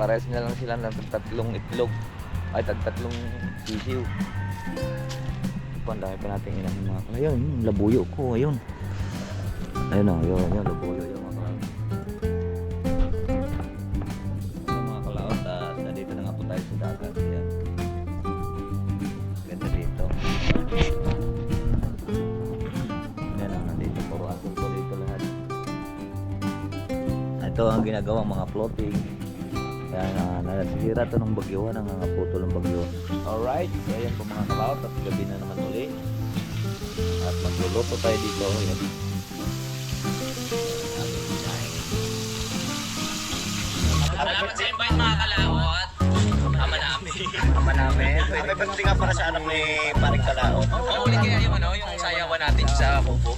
Pares na lang sila ng tatlong itlog. Ay, tatlong sisiw. Ito, ang dami pa natin inahin mga kalawat. Ayun, yung labuyo ko, ayun. Ayun o, yun, yun, labuyo yung mga kalawat. Ayun, mga kalawat, ah, nandito na nga po tayo sa dagat. Ayan. Ganda dito. Yan ang nandito, puro atol po dito lahat. Ito ang ginagawang mga floating. Kaya uh, nasisira to ng bagyo, nangangaputol ng bagyo. Alright, so ayan po mga kalawat at gabi na naman uli. At magluluto tayo dito. Ayan. Salamat sa invite mga kalawat. Ama namin. Ama namin. May pagdating nga para sa anak ni Paring Kalao. Mahuli kaya yung ano, yung sayawan natin sa kubo.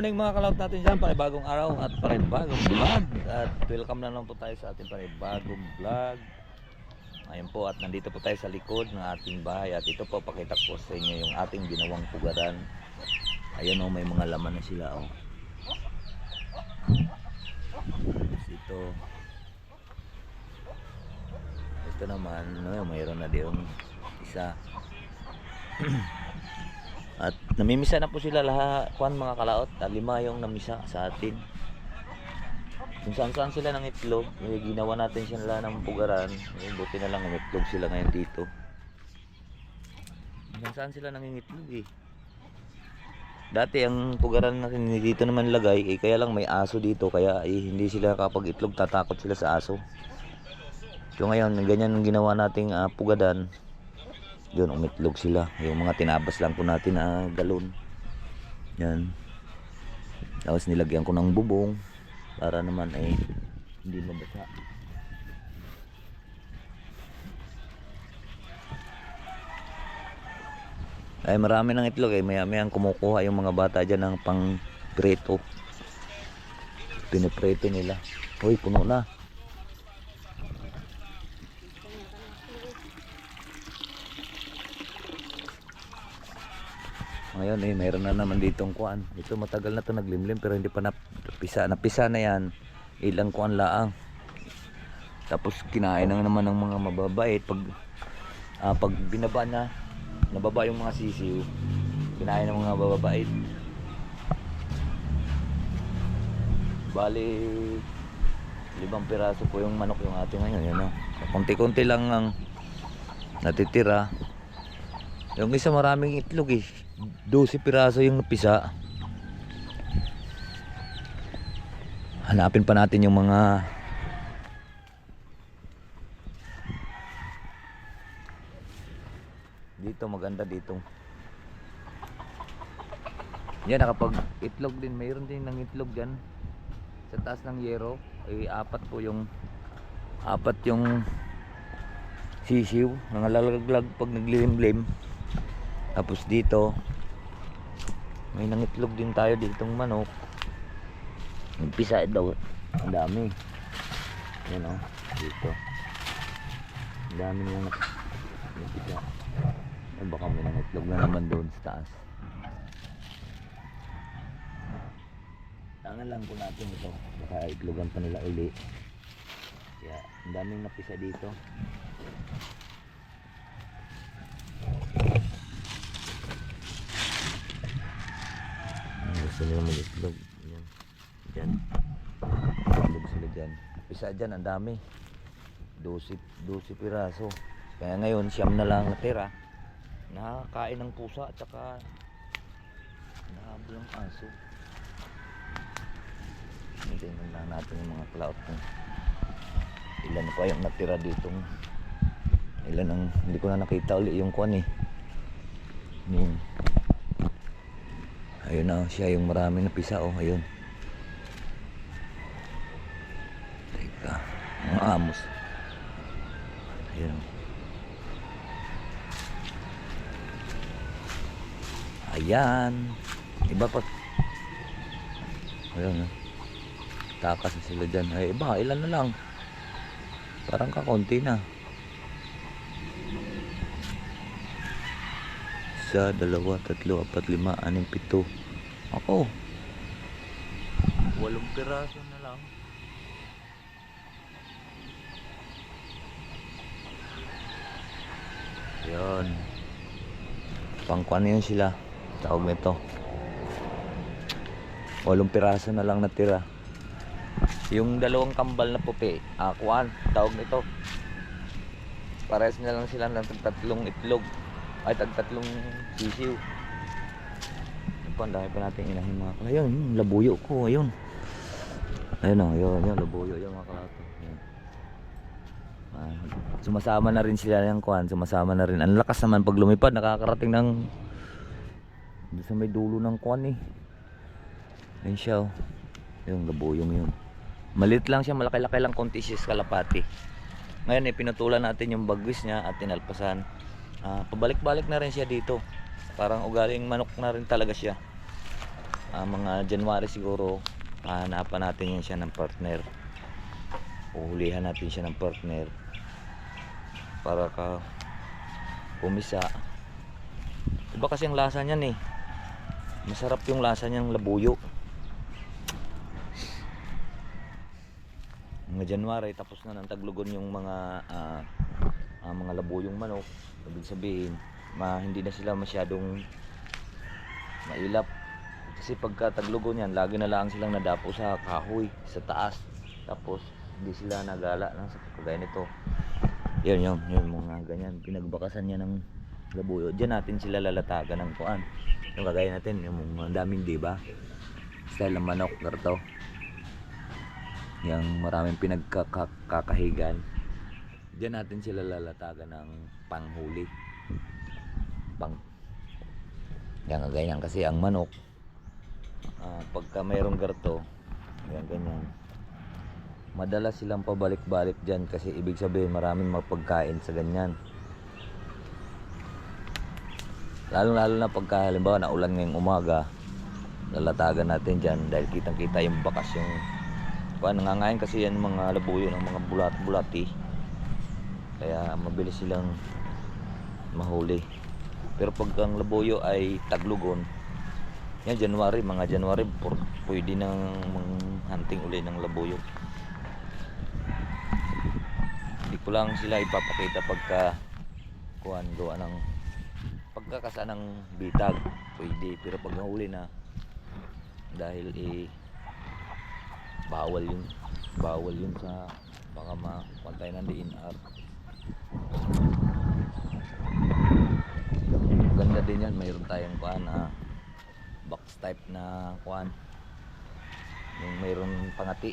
Morning mga kalawat natin dyan. Panibagong araw at panibagong vlog. At welcome na lang po tayo sa ating panibagong vlog. Ayan po at nandito po tayo sa likod ng ating bahay. At ito po pakita ko sa inyo yung ating ginawang pugaran. Ayan o may mga laman na sila o. Tapos ito. Ito naman, no, mayroon na din isa. At namimisa na po sila lahat, kuan mga kalaot, lima yung namisa sa atin. Kung saan saan sila ng itlog, eh, ginawa natin sila ng pugaran, eh, buti na lang umitlog sila ngayon dito. Kung saan sila nangingitlog eh. Dati ang pugaran natin dito naman lagay, eh, kaya lang may aso dito, kaya eh, hindi sila kapag itlog tatakot sila sa aso. So ngayon, ganyan ang ginawa nating ah, pugadan, yun umitlog sila. Yung mga tinabas lang po natin na galon. Yan. Tapos nilagyan ko ng bubong para naman ay hindi mabasa. Ay marami ng itlog eh. Maya maya kumukuha yung mga bata dyan ng pang preto pinipreto nila. Uy puno na Ngayon eh, mayroon na naman ditong kuan. Ito matagal na to naglimlim pero hindi pa napisa. Napisa na yan. Ilang kuan laang. Tapos kinain na naman ng mga mababait. Pag, ah, pag binaba na, nababa yung mga sisiw. Kinain ng mga mababait. Bali, limang piraso po yung manok yung ating ngayon. Yan, oh. Kunti-kunti lang ang natitira. Yung isa maraming itlog eh. 12 piraso yung napisa. Hanapin pa natin yung mga dito maganda dito. Yan nakapag itlog din. Mayroon din ng itlog dyan. Sa taas ng yero. Ay apat po yung apat yung sisiw. Nangalalaglag pag naglilimlim. Tapos dito, may nangitlog din tayo ditong manok. Nagpisa daw. Ang dami. Yan o. Dito. Ang dami nak nagpisa. Ay, baka may nangitlog na naman doon sa taas. Tangan lang po natin ito. Baka itlogan pa nila uli. Kaya, ang daming napisa dito. Ang gusto nila mag-itlog. Yan. Diyan. Itlog sila dyan. Pisa dyan, ang dami. 12, 12 piraso. Kaya ngayon, siyam na lang natira. Nakakain ng pusa at saka nahabol ang aso. Tingnan lang natin yung mga cloud kung ilan pa yung natira dito. Ilan ang, hindi ko na nakita uli yung kwan eh. Yung ayun na oh, siya yung marami na pisa oh ayun. Teka mga amos. Ayun. Ayan. Iba pa. Ayun oh. takas na sila dyan. Ay iba ilan na lang? Parang kakonti na. Isa, dalawa, tatlo, apat, lima, anim, pito. Ako. Walong piraso na lang. Yun. Pangkuan yun sila. Tawag nito. Walong piraso na lang natira. Yung dalawang kambal na puti, ah, kuan, tawag nito. Pares na lang sila ng tatlong itlog. Ay, tag tatlong sisiw. Yun po, ang dami pa natin inahin mga kala. Ayun, yung labuyo ko, ayun. Ayun o, yun, yun, labuyo, yun mga kalato. Yun. Ah, sumasama na rin sila ng kuan, sumasama na rin. Ang lakas naman pag lumipad, nakakarating ng doon sa may dulo ng kuan eh. Ayun siya oh. Yung labuyong yun. Malit lang siya, malaki-laki lang konti siya kalapati. Ngayon eh, pinutulan natin yung bagwis niya at tinalpasan. Ah, pabalik-balik na rin siya dito. Parang ugaling manok na rin talaga siya. Ah, mga January siguro, hanapan natin yan siya ng partner. Uhulihan natin siya ng partner. Para ka pumisa. Iba kasi ang lasa niyan eh. Masarap yung lasa niyang labuyo. Mga January tapos na ng taglugon yung mga ah, ah, mga labuyong manok. Ibig sabihin, ma, hindi na sila masyadong mailap. Kasi pagka taglugon yan, lagi na lang silang nadapo sa kahoy, sa taas. Tapos, hindi sila nagala ng sa kagaya nito. Yun, yun, yun, mga ganyan. Pinagbakasan niya ng labuyo. Diyan natin sila lalatagan ng kuan. Yung kagaya natin, yung mga daming diba? Style ng manok, garto. Yung maraming pinagkakahigan. Diyan natin sila lalatagan ng panghuli. Pang yan ganyan kasi ang manok ah, pagka mayroong garto yan ganyan madalas silang pabalik-balik dyan kasi ibig sabihin maraming mapagkain sa ganyan. Lalo lalo na pagka halimbawa naulan ngayong umaga lalatagan natin dyan dahil kitang kita yung bakas yung pa nangangain kasi yan mga labuyo ng mga bulat-bulati kaya mabilis silang mahuli. Pero pag ang labuyo ay taglugon yan January mga January pwede nang hunting uli ng labuyo. Hindi ko lang sila ipapakita pagka kuhan gawa ng pagkakasa ng bitag. Pwede pero pag nahuli na dahil eh bawal yun. Bawal yun sa baka mapantay ng DNR ganda din yan. Mayroon tayong kuhan na box type na kuhan. Yung mayroon pangati.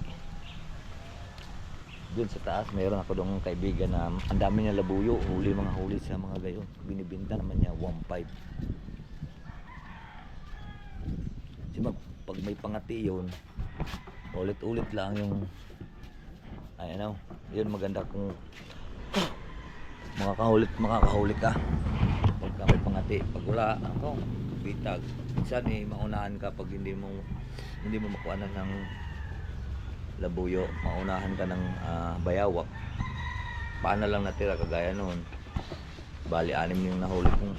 Dun sa taas mayroon ako doon kaibigan na ang dami niya labuyo. Huli mga huli sa mga gayon. Binibinta naman niya 1.5 kasi mag, pag may pangati yun ulit ulit lang yung ay ano yun maganda kung makakahulit makakahuli ka pagka may pangati. Pag wala ako bitag. Minsan eh maunahan ka pag hindi mo hindi mo makuha ng labuyo. Maunahan ka ng ah, bayawak. Paano lang natira kagaya noon? Bali anim yung nahuli kong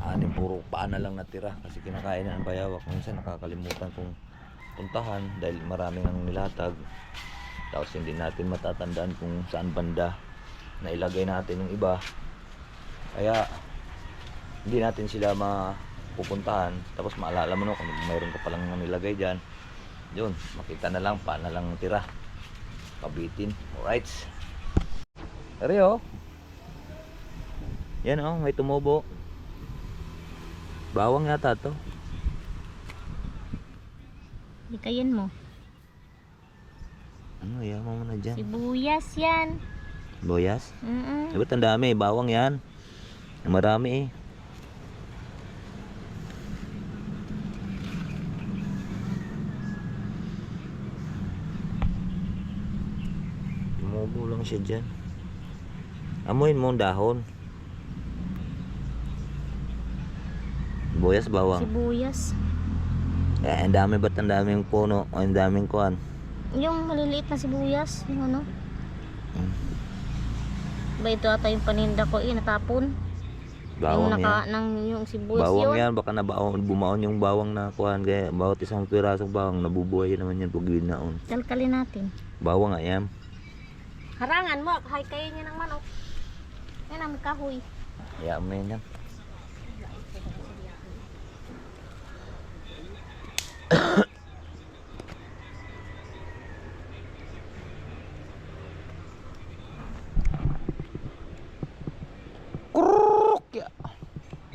anim puro paana lang natira. Kasi kinakain na ng bayawak. Minsan nakakalimutan kong puntahan dahil maraming ang nilatag. Tapos hindi natin matatandaan kung saan banda na ilagay natin yung iba. Kaya hindi natin sila mapupuntahan. Tapos maalala mo no kung mayroon ka palang nilagay dyan yun makita na lang paano lang tira. Kabitin. Alright. Rio yan oh may tumubo. Bawang yata to. Ikayin mo. ano yaman mo na dyan. Sibuyas yan. Boyas Mm-mm. Ba't ang dami? Bawang yan. Marami eh. Umubo lang siya dyan. Amuin mo ang dahon. Buyas bawang. Sibuyas. Eh, ang dami ba't ang daming puno? O ang daming kuan? Yung maliliit na sibuyas. Yung ano. Hmm. Ba ito ata yung paninda ko eh, natapon. yung Bawang naka, yan. ng yung sibuyas Bawang yun. yan. Baka nabaon, bumaon yung bawang na kuhan. Kaya bawat isang pirasong bawang, nabubuhay naman yan pag binaon. Kalkalin natin. Bawang nga yan. Harangan mo, hay kayo niya ng manok. Yan ang kahoy. Hayaan mo yan yan.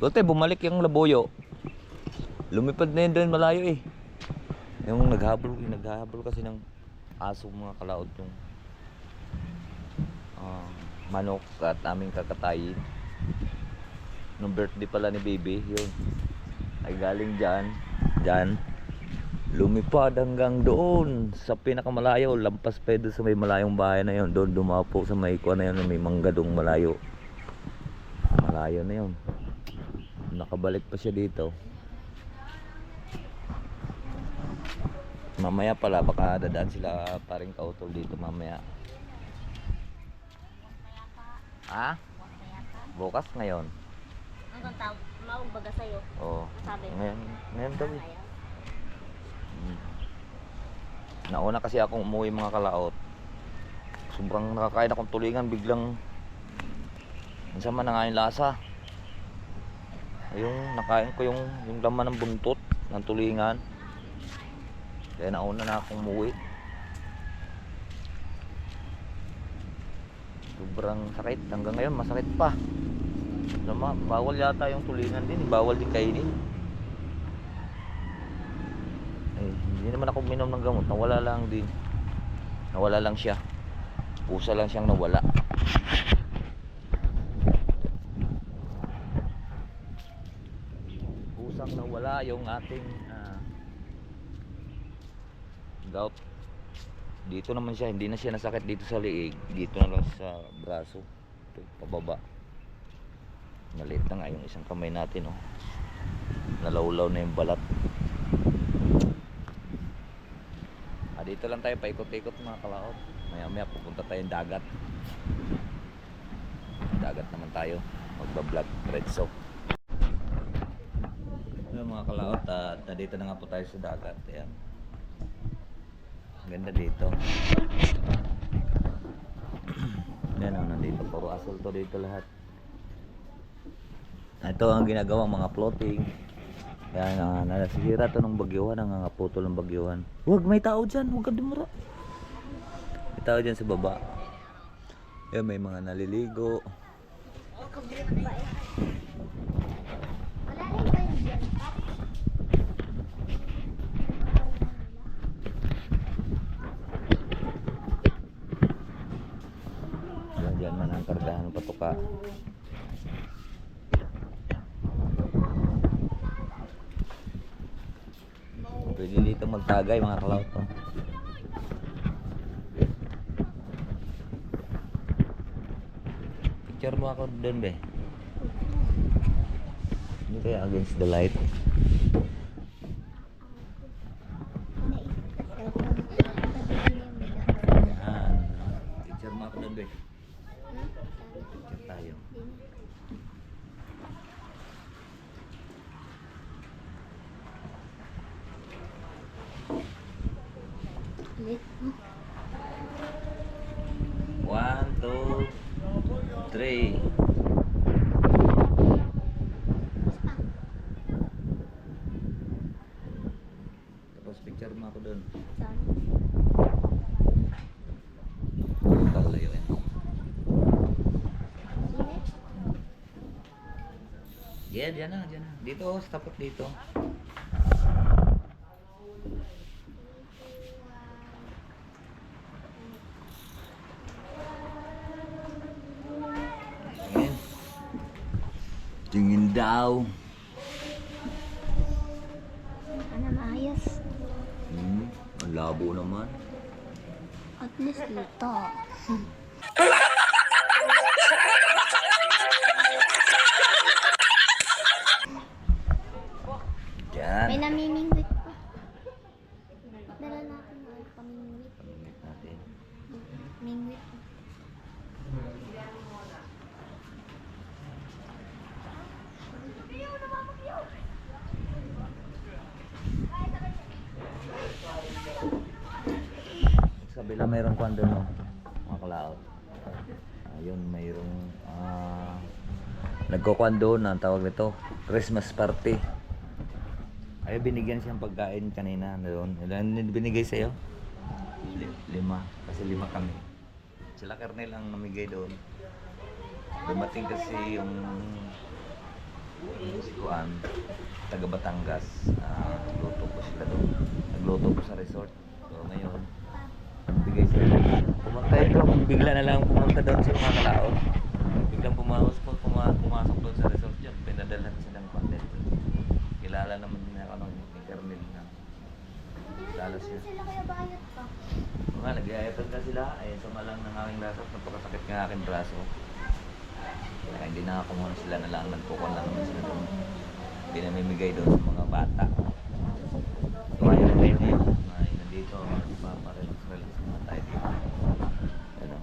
Dote, bumalik yung labuyo. Lumipad na yun doon malayo eh. Yung naghabol, yung naghahabol kasi ng aso mga kalaod yung ah, manok at aming kakatayin. Nung birthday pala ni baby, yun. Ay galing dyan, dyan. Lumipad hanggang doon sa pinakamalayo. Lampas pa doon sa may malayong bahay na yun. Doon dumapo sa may kuha na yun, may manggadong malayo. Malayo na yun. Nakabalik pa siya dito. Mamaya pala, baka dadaan sila paring kautol dito mamaya. Ha? Bukas ngayon. Ang tawag, maong baga sa'yo. Oo. Sabi. Ngayon, ngayon daw eh. Mm. Nauna kasi akong umuwi mga kalaot. Sobrang nakakain akong tulingan, biglang minsan man na nga yung lasa. Yung nakain ko yung, yung laman ng buntot ng tulingan. Kaya nauna na akong umuwi. Sobrang sakit. Hanggang ngayon masakit pa. Lama, bawal yata yung tulingan din. Bawal din kainin. Eh, hindi naman ako minom ng gamot. Nawala lang din. Nawala lang siya. Pusa lang siyang nawala. Nawala yung ating ah, gout. Dito naman siya, hindi na siya nasakit dito sa liig. Dito na lang sa braso. Ito, pababa. Maliit na nga yung isang kamay natin, oh. Nalawlaw na yung balat. Ah, dito lang tayo paikot-ikot mga kalaot. Maya maya pupunta tayong dagat. Dagat naman tayo. Magbablog, red soap. Mga kalaot, at nandito na nga po tayo sa dagat. Ayan. Ganda dito. Yan oh, nandito. Puro asol to dito lahat. Ito ang ginagawa mga floating. Kaya nga nasisira to ng bagyuhan, ang nga putol ng bagyuhan. Huwag may tao dyan, huwag ka dumura. May tao dyan sa baba. Yan may mga naliligo. Yan dyan man ang ng patuka. Pwede dito magtagay mga kalaot to. Picture mo ako doon be. Hindi kaya against the light. Yeah, dyan na, dyan na. Dito, oh, sa tapat dito. Ayan. Tingin daw. Ano maayos? Hmm, ang labo naman. At least dito. Yan. May namimingwit pa. Dala natin yung ano, pamingwit. Pamimit natin. Mingwit. Sa kabila mayroong kwan doon, no? mga kalaot. Ayun, mayroong ah nagkukwan doon, ang tawag nito, Christmas party. Ay, binigyan siyang pagkain kanina doon. Ilan binigay sa'yo? Li- lima. Kasi lima kami. Sila Kernel ang namigay doon. Dumating kasi yung si Juan, taga Batangas. Ah, nagluto po sila doon. Nagluto po sa resort. So ngayon, bigay sila. Pumunta ito, bigla na lang pumunta doon sa mga kalaot. Biglang pumasok po, puma, pumasok doon sa resort yun. Pinadalhan silang content. Kilala naman niya ako ng ni Kernel na. Kilala siya. Sila kaya bayad pa. Oo nga, nag-iayatan ka sila. Ay, sama lang ng aking braso. Napakasakit ng aking braso. Kaya hindi na ako muna sila na lang. Nagpukon lang naman sila doon. Pinamimigay doon sa mga bata. So, ayun, ayun, ayun. Ay, nandito. Paparelax, relax naman tayo dito. Ano?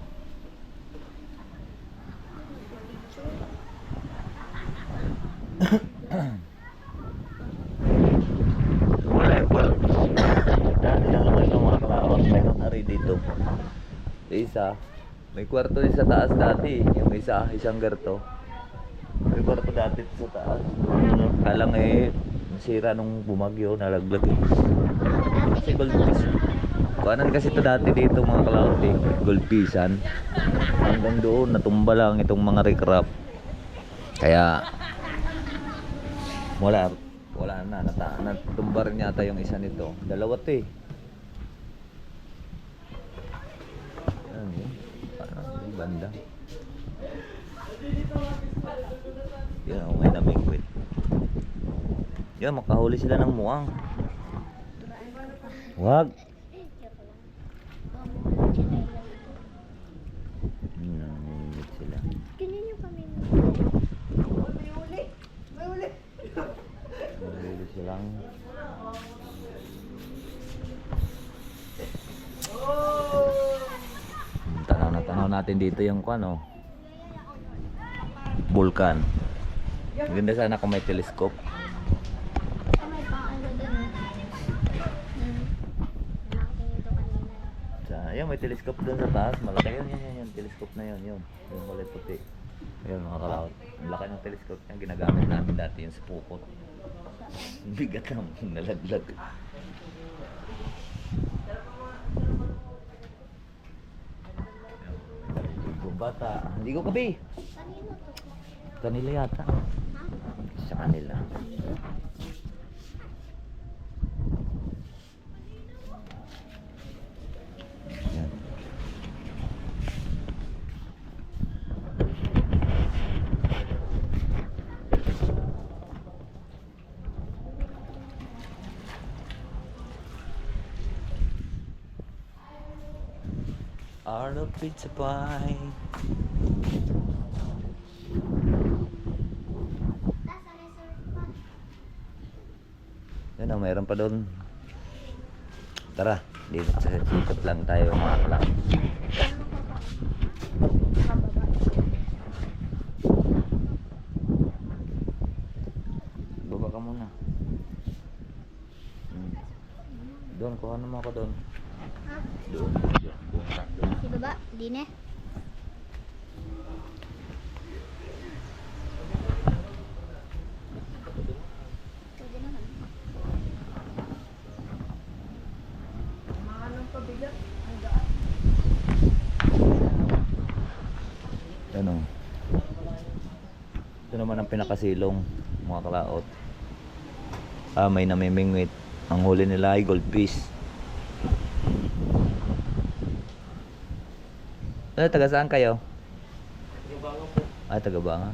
Wala, wala. Dahil lang naman yung mga kalawang meron na rin dito. Sa isa, may kwarto din sa taas dati. Yung isa, isang garto. May kwarto dati sa taas. Ano, Kalang eh, nasira nung bumagyo, nalaglag. eh. Kasi gold piece. Kuanan kasi ito dati dito mga kalawang eh. Gold piecean. Hanggang doon, natumba lang itong mga recrap. Kaya, wala, wala na. Nata, natumba rin yata yung isa nito. Dalawa to eh. Ano yun? Parang yung banda. Yan, oh, may namingwit. Yan, makahuli sila ng muang. Wag. Hmm, namingwit sila. Ganyan yung pamingwit. Nahuli silang Hmm, Tanaw na tanaw natin dito yung ano Vulkan. Maganda sana kung may telescope. Ah, may telescope doon sa taas. Malaki yun, yun, yun, yun. Telescope na yun, yun. Yung kulay puti. Ayun, mga kalawat. Ang laki ng telescope niya. Ginagamit namin dati yung sa pukot. Bigat na, nalaglag. Ayun, bata. Hindi ko to? Kanila yata. Sa kanila. Yan. Arnold Pizza Pie. Nasa resort pa. Yan o, mayroon pa doon. Tara, dito sa sikot lang tayo mga kalak. Baba ka muna. Hmm. Doon, kuha naman ako doon. Doon, doon, doon, doon. Ba? Di na. Pwede naman. Yan o. Ito naman ang pinakasilong, mga kalaot. Ah, may namimingwit. Ang huli nila ay goldfish. Eh, taga saan kayo? Ay, taga Banga.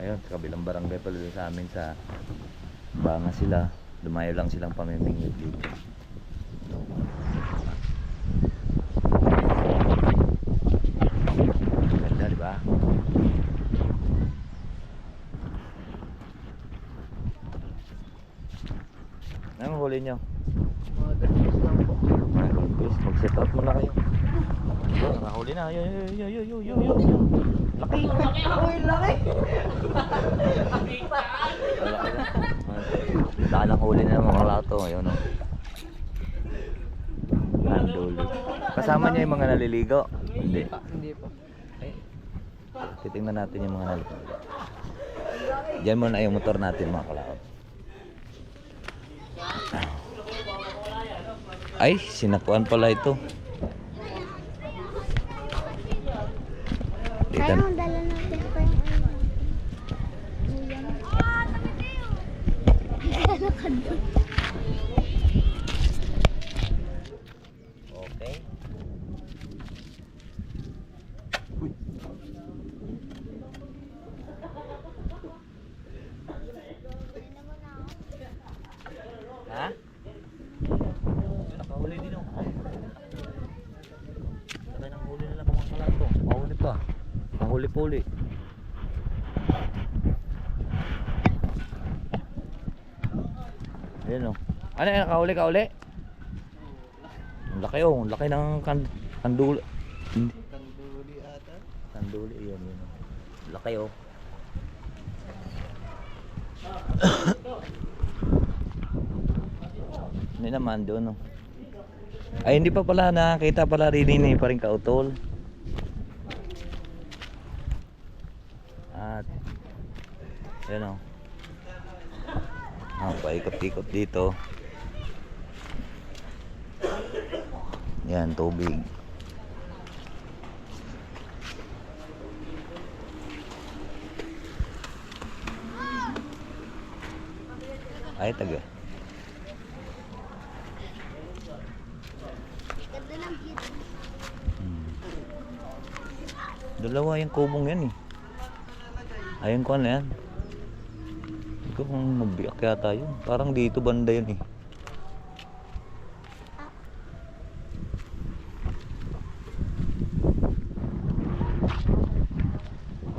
Ayun, sa kabilang barangay pala sa amin sa Banga sila. Lumayo lang silang pamimingwit dito. Huli nyo? Mga ganyan lang po. Guys, mag-set out muna kayo. Yun, nakahuli na. Yo, yo, yo, yo, yo, yo, yo, yo. Laki! Uy, laki! Laki. Dalang huli na mga lato. Ayun, oh. Nanduli. Kasama niya yung mga naliligo? Hindi. Hindi po. Ay, titingnan natin yung mga naliligo. Diyan muna yung motor natin mga kalakot. Ay, sinakuan pala ito. Dito. Kaya ang dala natin pa yung ano. Ulam. Dala ka doon. Okay. Ha? Nakahuli din ako. Saka nang huli nila mga kalato. Mahuli pa. Mahuli-puli. Ayan o. Ano yan? Nakahuli ka uli? Ang laki oh. Ang laki ng kan kanduli. Kanduli ata. Kanduli. Yan yun. Laki oh. Hindi naman doon oh. Ay hindi pa pala nakakita pala rin ni pa rin kautol. At yan oh. Ah, paikot-ikot dito. Yan, tubig. Ay, taga. Hmm. Dalawa yung kubong yan eh. Ayun ko na yan. Hindi ko kung magbiyak yata yun. Parang dito banda yun eh.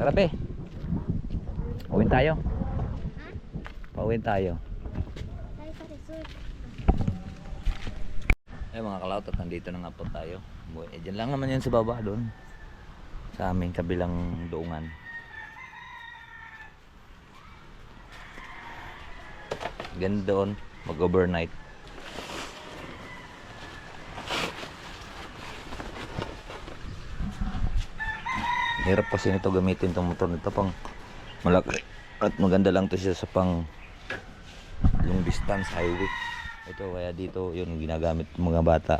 Tara pe. Pauwin tayo. Pauwin tayo. Eh mga kalawt at nandito na nga po tayo. Eh, dyan lang naman yan sa baba doon. Sa aming kabilang doongan. Ganda doon. Mag-overnight. Hirap kasi nito gamitin tong motor nito pang malaki. At maganda lang to siya sa pang long distance highway. Ito kaya dito yun ginagamit mga bata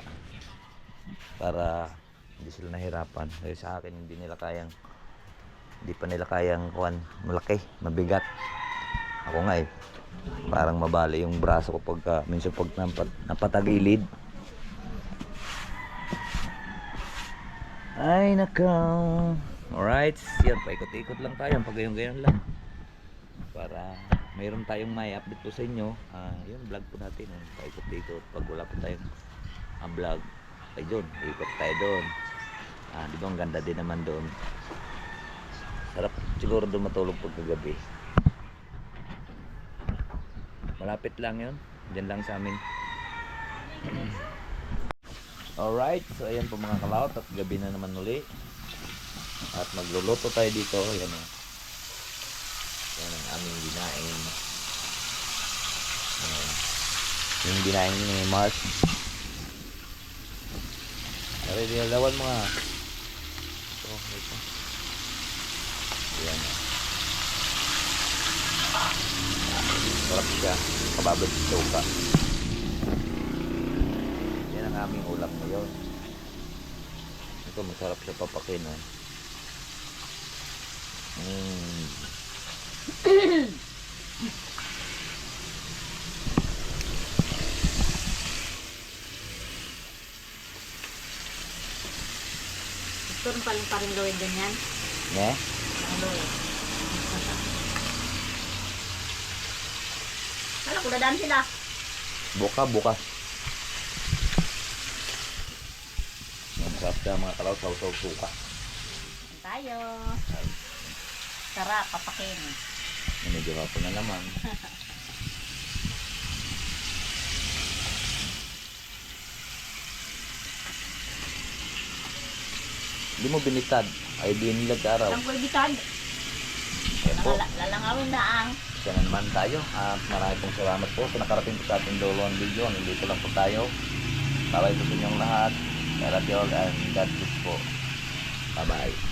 para hindi sila nahirapan. Kasi sa akin hindi nila kayang hindi pa nila kayang kuan malaki, mabigat. Ako nga eh parang mabali yung braso ko pagka minsan pag napat, napatagilid. Ay nakaw. Alright, yan paikot-ikot lang tayo, pag gayon lang. Para mayroon tayong may update po sa inyo. Ah yun vlog po natin paikot-ikot. Pag wala po tayong ah, vlog ay doon ikot tayo doon ah di ba ang ganda din naman doon sarap siguro doon matulog pag kagabi. Malapit lang yun dyan lang sa amin. Alright so ayan po mga kalawat at gabi na naman uli at magluluto tayo dito ayan o yan ang aming dinaing. Ayan. Yung dinaing ni Mark. Pare, dinalawan mo nga. Ito, ito. Ayan. Sarap siya. Kababad sa suka. Yan ang aming ulam ngayon. Ito, masarap siya papakin. Oh. Mm. Gusto rin paling pa rin gawin din yan. Ne? Ano eh. Kala ko dadaan sila. Buka, bukas. Masarap siya mga kalaw, saw-saw suka. Tayo. Tara, papakin. Medyo ka na naman. Hindi mo binitad. Ay, di nilag araw. Ang kulbitan. Ayan po. Na ang. Siya na naman tayo. At maraming pong salamat po sa nakarating po sa ating dolong video. Nandito lang po tayo. Bye-bye po sa inyong lahat. I love you all and God bless po. Bye-bye.